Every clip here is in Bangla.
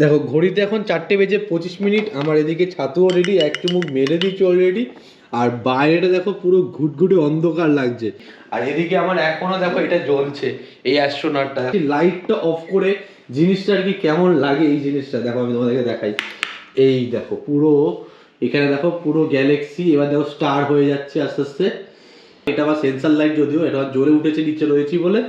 দেখো, ঘড়িতে এখন চারটে বেজে পঁচিশ মিনিট। আমার এদিকে ছাতুও রেডি এক চুমুক মেরে দিচ্ছি অলরেডি আর বাইরেটা দেখো, পুরো ঘুটঘুটে অন্ধকার লাগছে। আর এদিকে আমার এখনও দেখো, এটা জ্বলছে, এই অ্যাস্ট্রোনাটটা লাইটটা অফ করে জিনিসটা আর কি কেমন লাগে এই জিনিসটা? দেখো, আমি তোমাদেরকে দেখাই। এই দেখো, পুরো, এখানে দেখো, পুরো গ্যালাক্সি এবার দেখো স্টার হয়ে যাচ্ছে আস্তে আস্তে। এটা আবার সেন্সার লাইট যদিও, এটা জোরে উঠেছে, নিচে রয়েছি বলে।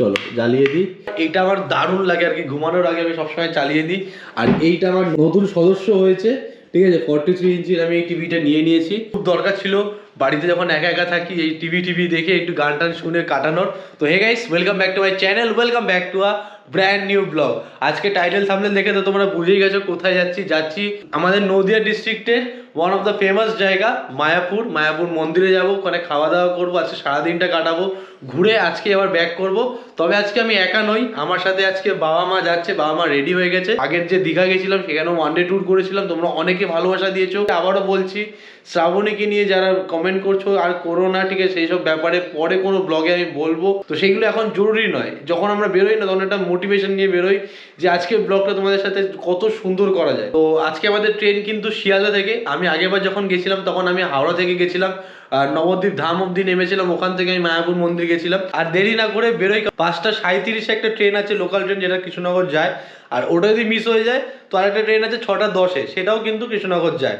চলো, জ্বালিয়ে দিই। এইটা আমার দারুণ লাগে আর কি, ঘুমানোর আগে আমি সবসময় চালিয়ে দিই। আর এইটা আমার নতুন সদস্য হয়েছে, ঠিক আছে? ফর্টি থ্রি ইঞ্চির আমি এই টিভিটা নিয়ে নিয়েছি। খুব দরকার ছিল, বাড়িতে যখন একা একা থাকি, এই টিভি টিভি দেখে একটু গান টান শুনে কাটানোর। তো hey guys welcome back to my channel welcome back to a brand new blog আজকে টাইটেল সামনে দেখে তো তোমরা বুঝেই গেছো কোথায় যাচ্ছি যাচ্ছি আমাদের নদিয়া ডিস্ট্রিক্টের ওয়ান অফ দ্য ফেমাস জায়গা, মায়াপুর। মায়াপুর মন্দিরে যাব, ওখানে খাওয়া দাওয়া করব, আজকে সারাদিনটা কাটাবো। ঘুরে আজকে আবার ব্যাক করব। তবে আজকে আমি একা নই, আমার সাথে আজকে বাবা মা যাচ্ছে, বাবা মা রেডি হয়ে গেছে। আগের যে দীঘা গেছিলাম, সেখানেও ওয়ান ডে ট্যুর করেছিলাম, তোমরা অনেকে ভালোবাসা দিয়েছ। আবারও বলছি, শ্রাবণীকে নিয়ে যারা কমেন্ট করছ, আর করোনা ঠিক আছে সেই সব ব্যাপারে পরে কোনো ব্লগে আমি বলব। তো সেইগুলো এখন জরুরি নয়। যখন আমরা বেরোই না, তখন একটা মোটিভেশন নিয়ে বেরোই যে আজকে ব্লগটা তোমাদের সাথে কত সুন্দর করা যায়। তো আজকে আমাদের ট্রেন কিন্তু শিয়ালদা থেকে, আমি আগেরবার যখন গেছিলাম, তখন আমি হাওড়া থেকে গেছিলাম, আর নবদ্বীপ ধাম অব্দি নেমেছিলাম, ওখান থেকে আমি মায়াপুর মন্দির গেছিলাম। আর দেরি না করে বেরোই, পাঁচটা সাঁত্রিশে একটা ট্রেন আছে লোকাল ট্রেন যেটা কৃষ্ণনগর যায়। আর ওটা যদি মিস হয়ে যায়, তো আরেকটা ট্রেন আছে ছটা দশে, সেটাও কিন্তু কৃষ্ণনগর যায়।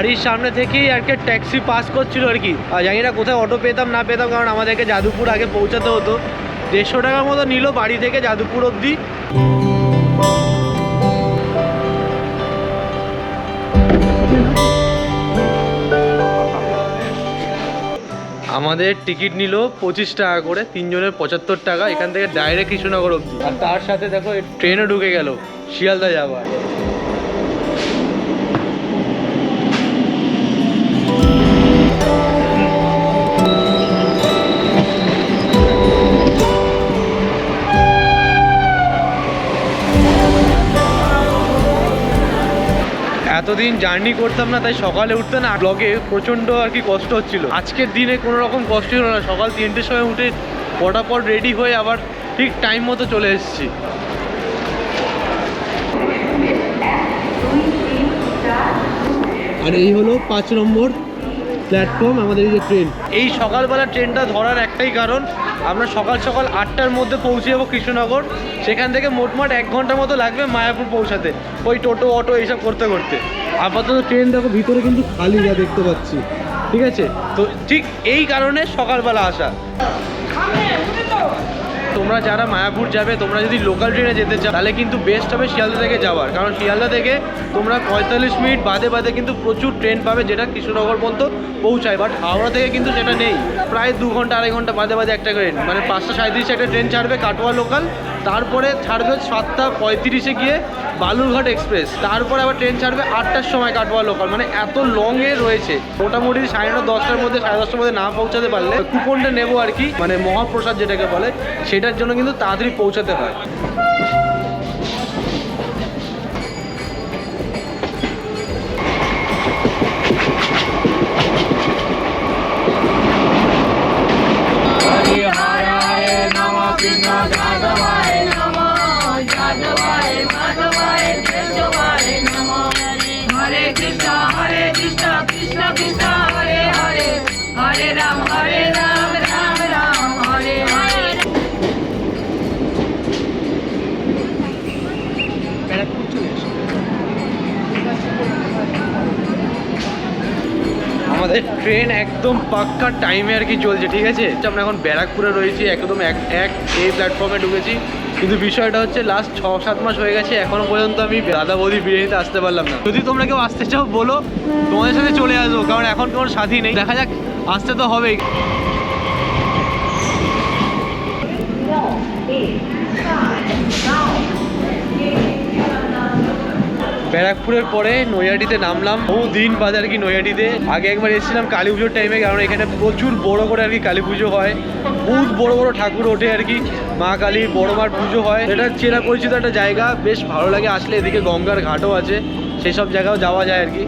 বাড়ির সামনে থেকেই আর কি ট্যাক্সি পাস করছিল আর কি। আর জানি না কোথায় অটো পেতাম, না পেতাম, কারণ আমাদেরকে যাদুপুর আগে পৌঁছাতে হতো। দেড়শো টাকার মতো নিল বাড়ি থেকে যাদুপুর অবধি। আমাদের টিকিট নিল পঁচিশ টাকা করে, তিনজনের পঁচাত্তর টাকা, এখান থেকে ডাইরেক্ট কৃষ্ণনগর অবধি। আর তার সাথে দেখো ট্রেনও ঢুকে গেল, শিয়ালদা যাওয়ার। এতদিন জার্নি করতাম না তাই সকালে উঠতে না ব্লগে প্রচণ্ড আর কি কষ্ট হচ্ছিল। আজকের দিনে কোনো রকম কষ্ট হলো না সকাল তিনটের সময় উঠে পটাপট রেডি হয়ে আবার ঠিক টাইম মতো চলে এসেছি। আর এই হলো পাঁচ নম্বর প্ল্যাটফর্ম আমাদের এই যে ট্রেন এই সকালবেলা ট্রেনটা ধরার একটাই কারণ আমরা সকাল সকাল আটটার মধ্যে পৌঁছে যাব কৃষ্ণনগর সেখান থেকে মোটমাট এক ঘণ্টার মতো লাগবে মায়াপুর পৌঁছাতে ওই টোটো অটো এইসব করতে করতে। আপাতত ট্রেন দেখো, ভিতরে কিন্তু খালি যা দেখতে পাচ্ছি। ঠিক আছে? তো ঠিক এই কারণে সকালবেলা আসা। তোমরা যারা মায়াপুর যাবে, তোমরা যদি লোকাল ট্রেনে যেতে চাও, তাহলে কিন্তু বেস্ট হবে শিয়ালদা থেকে যাওয়ার। কারণ শিয়ালদা থেকে তোমরা পঁয়তাল্লিশ মিনিট বাদে বাদে কিন্তু প্রচুর ট্রেন পাবে, যেটা কৃষ্ণনগর পর্যন্ত পৌঁছায়। বাট হাওড়া থেকে কিন্তু সেটা নেই। প্রায় দু ঘণ্টা, আড়াই ঘণ্টা বাদে বাদে একটা ট্রেন মানে পাঁচটা সাঁত্রিশে একটা ট্রেন ছাড়বে কাটোয়া লোকাল তারপরে ছাড়বে সাতটা পঁয়ত্রিশে গিয়ে বালুরঘাট এক্সপ্রেস। তারপর আবার ট্রেন ছাড়বে, আটটার সময় কাটোয়া লোকাল মানে এত লংয়ে রয়েছে। মোটামুটি সাড়ে নটা, দশটার মধ্যে, সাড়ে দশটার মধ্যে না পৌঁছাতে পারলে কুপনটা নেব আর কি মানে মহাপ্রসাদ যেটাকে বলে, সেটার জন্য কিন্তু তাড়াতাড়ি পৌঁছাতে হয়। ট্রেন একদম পাক্কা টাইমে আর কি চলছে, ঠিক আছে? আমরা এখন ব্যারাকপুরে রয়েছি, একদম এক এক এই প্ল্যাটফর্মে ঢুকেছি। কিন্তু বিষয়টা হচ্ছে লাস্ট ছ, সাত মাস হয়ে গেছে, এখনও পর্যন্ত আমি দাদা বৌদি বিরিয়ানিতে আসতে পারলাম না। যদি তোমরা কেউ আসতে চাও, বলো, তোমাদের সাথে চলে আসব, কারণ এখন কোনো সাথী নেই। দেখা যাক, আসতে তো হবেই। ব্যারাকপুরের পরে নৈহাটিতে নামলাম। বহু দিন বাদে আর কি নৈহাটিতে। আগে একবার এসেছিলাম কালী পুজোর টাইমে কারণ এখানে প্রচুর বড় করে আর কি কালী পুজো হয়। বহুত বড় বড় ঠাকুর ওঠে আর কি। মা কালী, বড় মার পুজো হয়। এটা চেনা পরিচিত একটা জায়গা। বেশ ভালো লাগে আসলে। এদিকে গঙ্গার ঘাটও আছে। সেই সব জায়গাও যাওয়া যায় আর কি।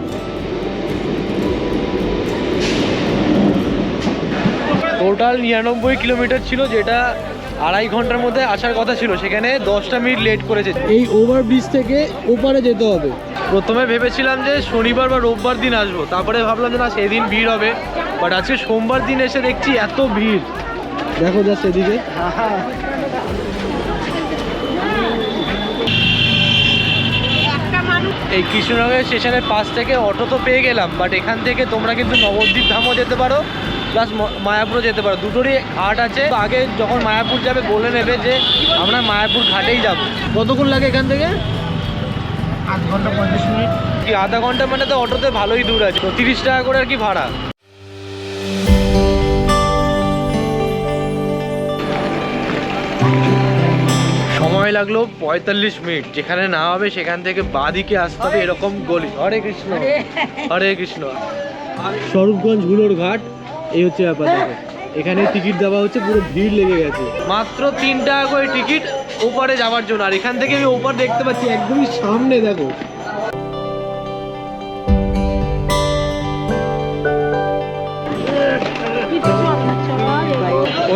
টোটাল নিরানব্বই কিলোমিটার ছিল যেটা আড়াই ঘণ্টার মধ্যে আসার কথা ছিল সেখানে দশটা মিনিট লেট করেছে এই ওভারব্রিজ থেকে ওপারে যেতে হবে। প্রথমে ভেবেছিলাম যে শনিবার বা রোববার দিন আসব তারপরে ভাবলাম যে না সেদিন ভিড় হবে। বাট আজকে সোমবার দিন এসে দেখছি এত ভিড়। দেখো যা সেদিকে এই কৃষ্ণনগরের স্টেশনের পাশ থেকে অটো তো পেয়ে গেলাম বাট এখান থেকে তোমরা কিন্তু নবদ্বীপ ধামও যেতে পারো। প্লাস মায়াপুরও যেতে পারো। দুটোরই ঘাট আছে। আগে যখন মায়াপুর যাবে বলে নেবে যে আমরা মায়াপুর ঘাটেই যাব। কতক্ষণ লাগে এখান থেকে? আধ ঘণ্টা পঁয়ত্রিশ মিনিট। কি আধা ঘণ্টা মানে তো অটোতে ভালোই দূর আছে। তো তিরিশ টাকা করে আর কি ভাড়া? সময় লাগল পঁয়তাল্লিশ মিনিট। যেখানে না হবে সেখান থেকে বাদিকে আসতে হবে এরকম গলি। হরে কৃষ্ণ। হরে কৃষ্ণ। স্বরূপগঞ্জ হুলোর ঘাট। এই হচ্ছে ব্যাপার এখানে টিকিট দেওয়া হচ্ছে, পুরো ভিড় লেগে গেছে। মাত্র তিন টাকা করে টিকিট ওপারে যাওয়ার জন্য। আর এখান থেকে আমি ওপার দেখতে পাচ্ছি, একদমই সামনে, দেখো।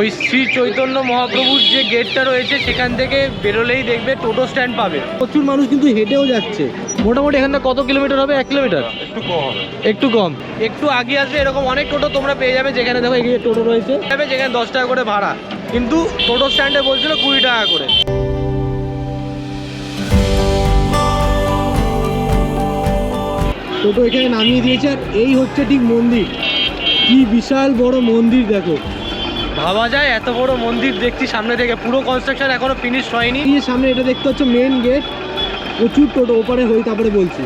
ওই শ্রী চৈতন্য মহাপ্রভুর যে গেটটা রয়েছে সেখান থেকে বেরোলেই দেখবে টোটো স্ট্যান্ড পাবে। প্রচুর মানুষ কিন্তু হেঁটেও যাচ্ছে। মোটামুটি এখান থেকে কত কিলোমিটার হবে? এক কিলোমিটার? একটু কম একটু কম। একটু আগে আসবে এরকম অনেক টোটো তোমরা পেয়ে যাবে যেখানে দেখো এগিয়ে টোটো রয়েছে। যাবে যেখানে দশ টাকা করে ভাড়া। কিন্তু টোটো স্ট্যান্ডে বলছিল কুড়ি টাকা করে। টোটো এখানে নামিয়ে দিয়েছে আর এই হচ্ছে ঠিক মন্দির। কি বিশাল বড় মন্দির দেখো। ভাবা যায় এত বড় মন্দির দেখছি সামনে থেকে। পুরো কনস্ট্রাকশন এখনও ফিনিশ হয়নি। এই সামনে এটা দেখতে হচ্ছে মেন গেট প্রচুর টোটো ওপারে হই তারপরে বলছি।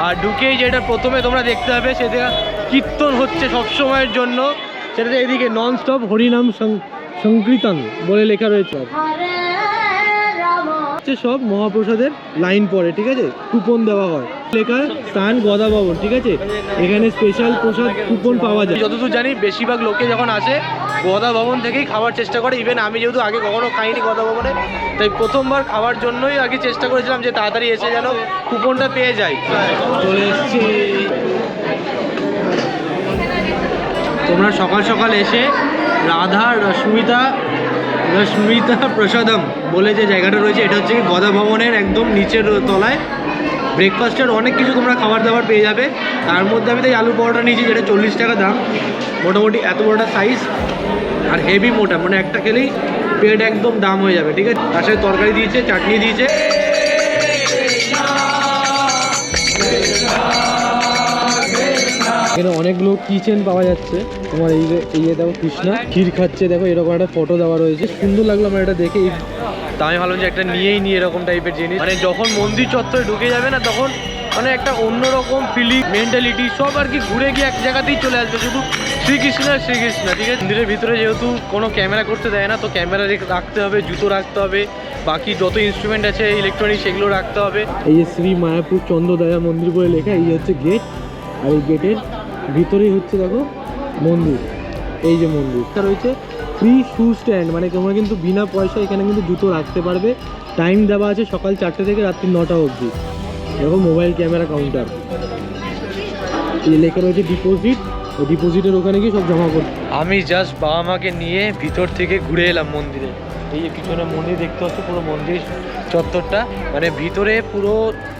আর ঢুকেই যেটা প্রথমে তোমরা দেখতে হবে সেটা কীর্তন হচ্ছে সব সময়ের জন্য। সেটাতে এদিকে নন স্টপ হরিনাম সং- সংকীর্তন বলে লেখা রয়েছে। হচ্ছে সব মহাপ্রসাদের লাইন পড়ে ঠিক আছে? কুপন দেওয়া হয়। লেখা স্থান গদা ভবন ঠিক আছে? এখানে স্পেশাল প্রসাদ কুপন পাওয়া যায়। যতদূর জানি বেশিরভাগ লোকে যখন আসে গদা ভবন থেকেই খাওয়ার চেষ্টা করে। ইভেন আমি যেহেতু আগে কখনো খাইনি গদা ভবনে তাই প্রথমবার খাওয়ার জন্যই আগে চেষ্টা করেছিলাম যে তাড়াতাড়ি এসে যেন কুপনটা পেয়ে যাই চলে এসছে। তোমরা সকাল সকাল এসে রাধা রশ্মিতা রশ্মিতা প্রসাদম বলে যে জায়গাটা রয়েছে, এটা হচ্ছে গদা ভবনের একদম নিচের তলায়। ব্রেকফাস্টের অনেক কিছু তোমরা খাবার দাবার পেয়ে যাবে। তার মধ্যে আমি তাই আলু পরোটা নিয়েছি, যেটা চল্লিশ টাকা দাম। মোটামুটি এত বড়টা সাইজ আর হেভি মোটা মানে একটা খেলেই পেট একদম দাম হয়ে যাবে, ঠিক আছে? তার সাথে তরকারি দিয়েছে, চাটনি দিয়েছে। এখানে অনেকগুলো কিচেন পাওয়া যাচ্ছে। তোমার এই যে এই যে দেখো কৃষ্ণা ক্ষীর খাচ্ছে দেখো এরকম একটা ফটো দেওয়া রয়েছে। সুন্দর লাগল আমার এটা দেখে। তা আমি ভাবলাম যে একটা নিয়েই নিই এরকম টাইপের জিনিস। মানে যখন মন্দির চত্বরে ঢুকে যাবে না তখন মানে একটা অন্যরকম ফিলিং মেন্টালিটি সব আর কি ঘুরে গিয়ে এক জায়গাতেই চলে আসবে শুধু শ্রীকৃষ্ণ আর শ্রীকৃষ্ণ ঠিক আছে? মন্দিরের ভিতরে যেহেতু কোনো ক্যামেরা করতে দেয় না তো ক্যামেরা রাখতে হবে জুতো রাখতে হবে বাকি যত ইনস্ট্রুমেন্ট আছে ইলেকট্রনিক সেগুলো রাখতে হবে। এই যে শ্রী মায়াপুর চন্দ্রদয়া মন্দির বলে লেখা এই হচ্ছে গেট আর এই গেটের ভিতরেই হচ্ছে দেখো মন্দির, এই যে মন্দির। এটা রয়েছে ফ্রি শু স্ট্যান্ড মানে তোমরা কিন্তু বিনা পয়সা এখানে কিন্তু জুতো রাখতে পারবে। টাইম দেওয়া আছে সকাল চারটে থেকে রাত্রি নটা অবধি। দেখো মোবাইল ক্যামেরা কাউন্টার লেখা রয়েছে ডিপোজিট ডিপোজিটের ওখানে গিয়ে সব জমা করতে আমি জাস্ট বাবা মাকে নিয়ে ভিতর থেকে ঘুরে এলাম মন্দিরে। এই যে পিছনে মন্দির, দেখতে হচ্ছে পুরো মন্দির চত্বরটা। মানে ভিতরে পুরো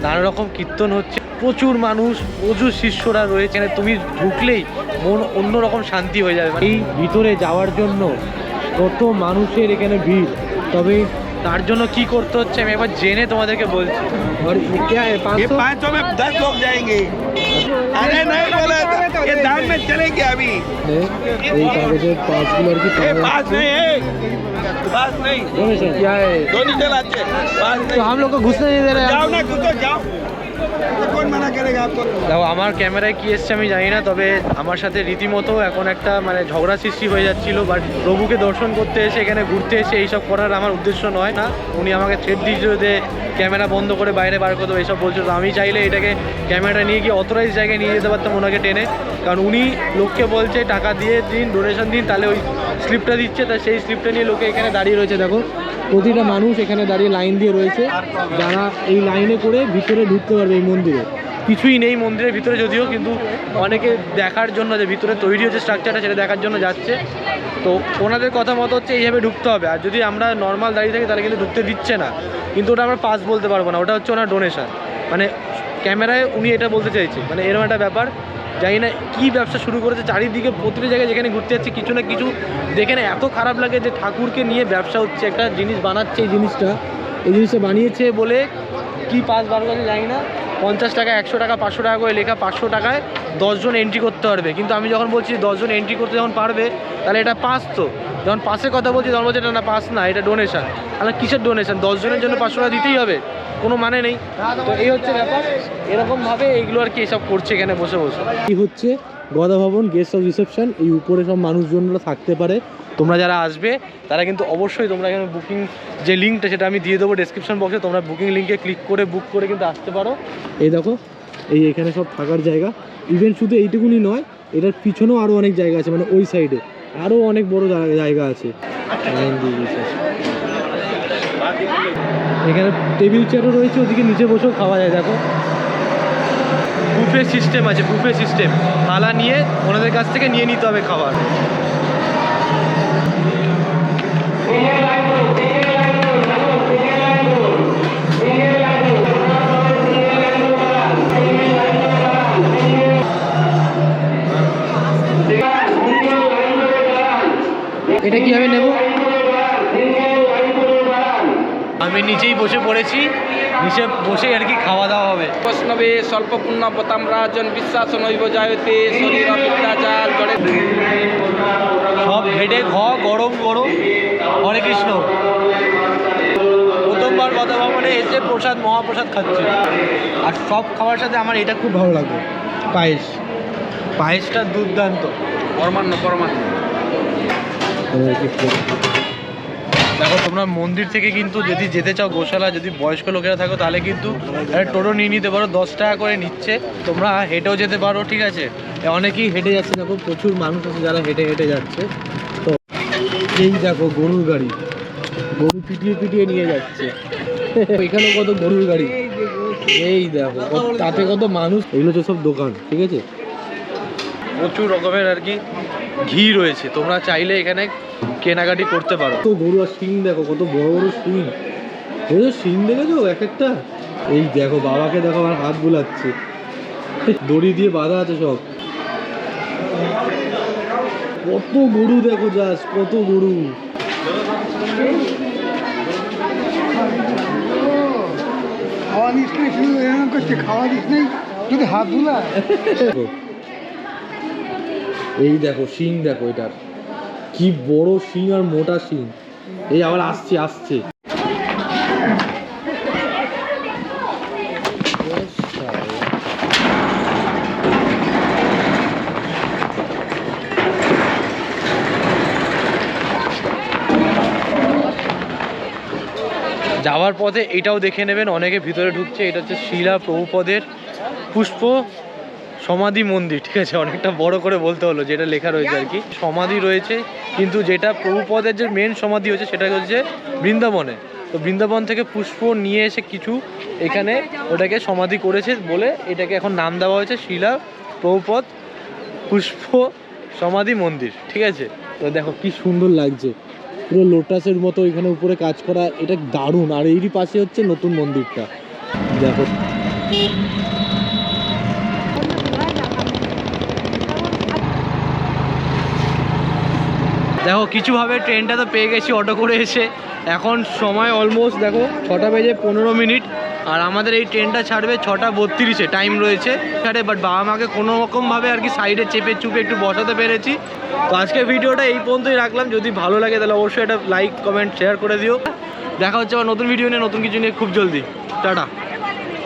নানা রকম কীর্তন হচ্ছে। প্রচুর মানুষ প্রচুর শিষ্যরা রয়েছে মানে তুমি ঢুকলেই মন অন্যরকম শান্তি হয়ে যাবে মানে এই ভিতরে যাওয়ার জন্য কত মানুষের এখানে ভিড় তবে তার জন্য কি করতে হচ্ছে আমি একবার জেনে তোমাদেরকে বলছি और क्या है पाँच ये सौ पाँच सौ में दस लोग जाएंगे अरे नहीं बोला था ये दाम में चलेंगे अभी এই কাগজের পাঁচগুলো আর কি ये পাওয়া पास যাচ্ছে। नहीं है पास नहीं বলেছে, क्या है दो निकल अच्छे पास तो नहीं हम लोग को घुसने नहीं दे रहे हैं जाओ ना घुसो जाओ দেখো, আমার ক্যামেরায় কি এসছে আমি জানি না, তবে আমার সাথে রীতিমতো এখন একটা মানে ঝগড়া সৃষ্টি হয়ে যাচ্ছিল বাট প্রভুকে দর্শন করতে এসে, এখানে ঘুরতে এসে এইসব করার আমার উদ্দেশ্য নয় না। উনি আমাকে ছেড় দিয়েছিল যে ক্যামেরা বন্ধ করে বাইরে বার করতো এইসব বলছিল। আমি চাইলে এটাকে ক্যামেরাটা নিয়ে গিয়ে অথরাইজ জায়গায় নিয়ে যেতে পারতাম ওনাকে টেনে। কারণ উনি লোককে বলছে, টাকা দিয়ে দিন ডোনেশন দিন, তাহলে ওই স্লিপটা দিচ্ছে, তা সেই স্লিপটা নিয়ে লোকে এখানে দাঁড়িয়ে রয়েছে, দেখো। প্রতিটা মানুষ এখানে দাঁড়িয়ে লাইন দিয়ে রয়েছে। যারা এই লাইনে করে ভিতরে ঢুকতে পারবে এই মন্দিরে। কিছুই নেই মন্দিরের ভিতরে যদিও, কিন্তু অনেকে দেখার জন্য যে ভিতরে তৈরি হচ্ছে স্ট্রাকচারটা সেটা দেখার জন্য যাচ্ছে। তো ওনাদের কথা মতো হচ্ছে এইভাবে ঢুকতে হবে। আর যদি আমরা নর্মাল দাঁড়িয়ে থাকি, তাহলে কিন্তু ঢুকতে দিচ্ছে না। কিন্তু ওটা আমরা পাস বলতে পারব না। ওটা হচ্ছে ওনার ডোনেশন মানে ক্যামেরায় উনি এটা বলতে চাইছে। মানে এরকম একটা ব্যাপার। জানি না কী ব্যবসা শুরু করেছে, চারিদিকে প্রতিটা জায়গায় যেখানে ঘুরতে যাচ্ছে, কিছু না কিছু দেখে না এত খারাপ লাগে যে ঠাকুরকে নিয়ে ব্যবসা হচ্ছে, একটা জিনিস বানাচ্ছে এই জিনিসটা। এই জিনিসটা বানিয়েছে বলে কি পাস বার করছে জানি না, পঞ্চাশ টাকা, একশো টাকা, পাঁচশো টাকা করে লেখা পাঁচশো টাকায় দশজন এন্ট্রি করতে পারবে। কিন্তু আমি যখন বলছি দশজন এন্ট্রি করতে যখন পারবে, তাহলে এটা পাস তো। যখন পাসের কথা বলছি, তখন বলছে এটা না, পাস না, এটা ডোনেশন তাহলে কিসের ডোনেশন দশজনের জন্য পাঁচশো টাকা দিতেই হবে। কোনো মানে নেই। তো এই হচ্ছে ব্যাপার। এরকমভাবে এইগুলো আর কি এসব করছে এখানে বসে বসে। কি হচ্ছে গদা ভবন গেস্ট অফ রিসেপশন এই উপরে সব মানুষজনরা থাকতে পারে। তোমরা যারা আসবে, তারা কিন্তু অবশ্যই তোমরা এখানে বুকিং যে লিঙ্কটা সেটা আমি দিয়ে দেবো ডেসক্রিপশন বক্সে তোমরা বুকিং লিঙ্কে ক্লিক করে বুক করে কিন্তু আসতে পারো। এই দেখো, এই এখানে সব থাকার জায়গা। ইভেন শুধু এইটুকুনি নয়, এটার পিছনেও আরও অনেক জায়গা আছে মানে ওই সাইডে আরও অনেক বড় জায়গা- জায়গা আছে এখানে টেবিল চেয়ারও রয়েছে ওদিকে নিচে বসেও খাওয়া যায় দেখো। বুফে সিস্টেম আছে বুফে সিস্টেম। থালা নিয়ে ওনাদের কাছ থেকে নিয়ে নিতে হবে খাবার। এটা কীভাবে নেব? আমি নিচেই বসে পড়েছি নিচে বসে আর কি খাওয়া দাওয়া হবে। বৈষ্ণবে স্বল্পপূর্ণ পতাম রাজন বিশ্বাস নৈব জায়তে শরীর সব ঘেটে ঘ গরম গরম। হরে কৃষ্ণ। প্রথমবার কথা ভবনে এসে প্রসাদ মহাপ্রসাদ খাচ্ছি। আর সব খাওয়ার সাথে আমার এটা খুব ভালো লাগবে পায়েস। পায়েসটা দুর্দান্ত। পরমান্ন পরমান্ন। দেখো, তোমরা মন্দির থেকে কিন্তু যদি যেতে চাও, গোশালা, যদি বয়স্ক লোকেরা থাকো, তাহলে কিন্তু টোটো নিয়ে নিতে পারো, দশ টাকা করে নিচ্ছে। তোমরা হেঁটেও যেতে পারো, ঠিক আছে? অনেকেই হেঁটে যাচ্ছে, দেখো, প্রচুর মানুষ আছে যারা হেঁটে হেঁটে যাচ্ছে। তো, এই দেখো, গরুর গাড়ি। গরু পিটিয়ে পিটিয়ে নিয়ে যাচ্ছে। এখানে কত গরুর গাড়ি। এই দেখো তাতে কত মানুষ। এগুলো তো সব দোকান, ঠিক আছে? প্রচুর রকমের আর কি ঘি রয়েছে। তোমরা চাইলে এখানে কেনাকাটি করতে পারো। তো গরু আর শিং দেখো কত বড় বড় শিং। এই শিং দেখেছ? এক একটা? এই দেখো বাবাকে দেখো আমার হাত বুলাচ্ছে। দড়ি দিয়ে বাঁধা আছে সব। কত গরু দেখো যাস কত গরু। খাওয়া দিস নাই শুধু এরকম করছে খাওয়া দিস নাই শুধু হাত ধুলা দেখো। এই দেখো শিং দেখো এটার। কি বড় শিং আর মোটা শিং। এই আবার আসছে আসছে। যাওয়ার পথে এটাও দেখে নেবেন, অনেকে ভিতরে ঢুকছে, এটা হচ্ছে শিলা প্রভুপদের পুষ্প। সমাধি মন্দির, ঠিক আছে? অনেকটা বড় করে বলতে হলো, যেটা লেখা রয়েছে আর কি। সমাধি রয়েছে, কিন্তু যেটা প্রভুপদের যে মেন সমাধি হয়েছে সেটা হচ্ছে বৃন্দাবনে। তো বৃন্দাবন থেকে পুষ্প নিয়ে এসে কিছু এখানে ওটাকে সমাধি করেছে বলে এটাকে এখন নাম দেওয়া হয়েছে, শিলা, প্রভুপদ, পুষ্প, সমাধি মন্দির, ঠিক আছে? তো দেখো কি সুন্দর লাগছে। পুরো লোটাসের মতো এখানে উপরে কাজ করা, এটা দারুণ। আর এরই পাশে হচ্ছে নতুন মন্দিরটা। দেখো। দেখো, কিছুভাবে ট্রেনটা তো পেয়ে গেছি অটো করে এসে। এখন সময় অলমোস্ট দেখো, ছটা বেজে পনেরো মিনিট। আর আমাদের এই ট্রেনটা ছাড়বে ছটা বত্রিশে টাইম রয়েছে। ছাড়ে বাট বাবা মাকে কোনো রকমভাবে আর কি সাইডে চেপে চুপে একটু বসাতে পেরেছি। তো আজকে ভিডিওটা এই পর্যন্তই রাখলাম। যদি ভালো লাগে, তাহলে অবশ্যই এটা লাইক কমেন্ট শেয়ার করে দিও। দেখা হচ্ছে আবার নতুন ভিডিও নিয়ে, নতুন কিছু নিয়ে খুব জলদি। টাটা।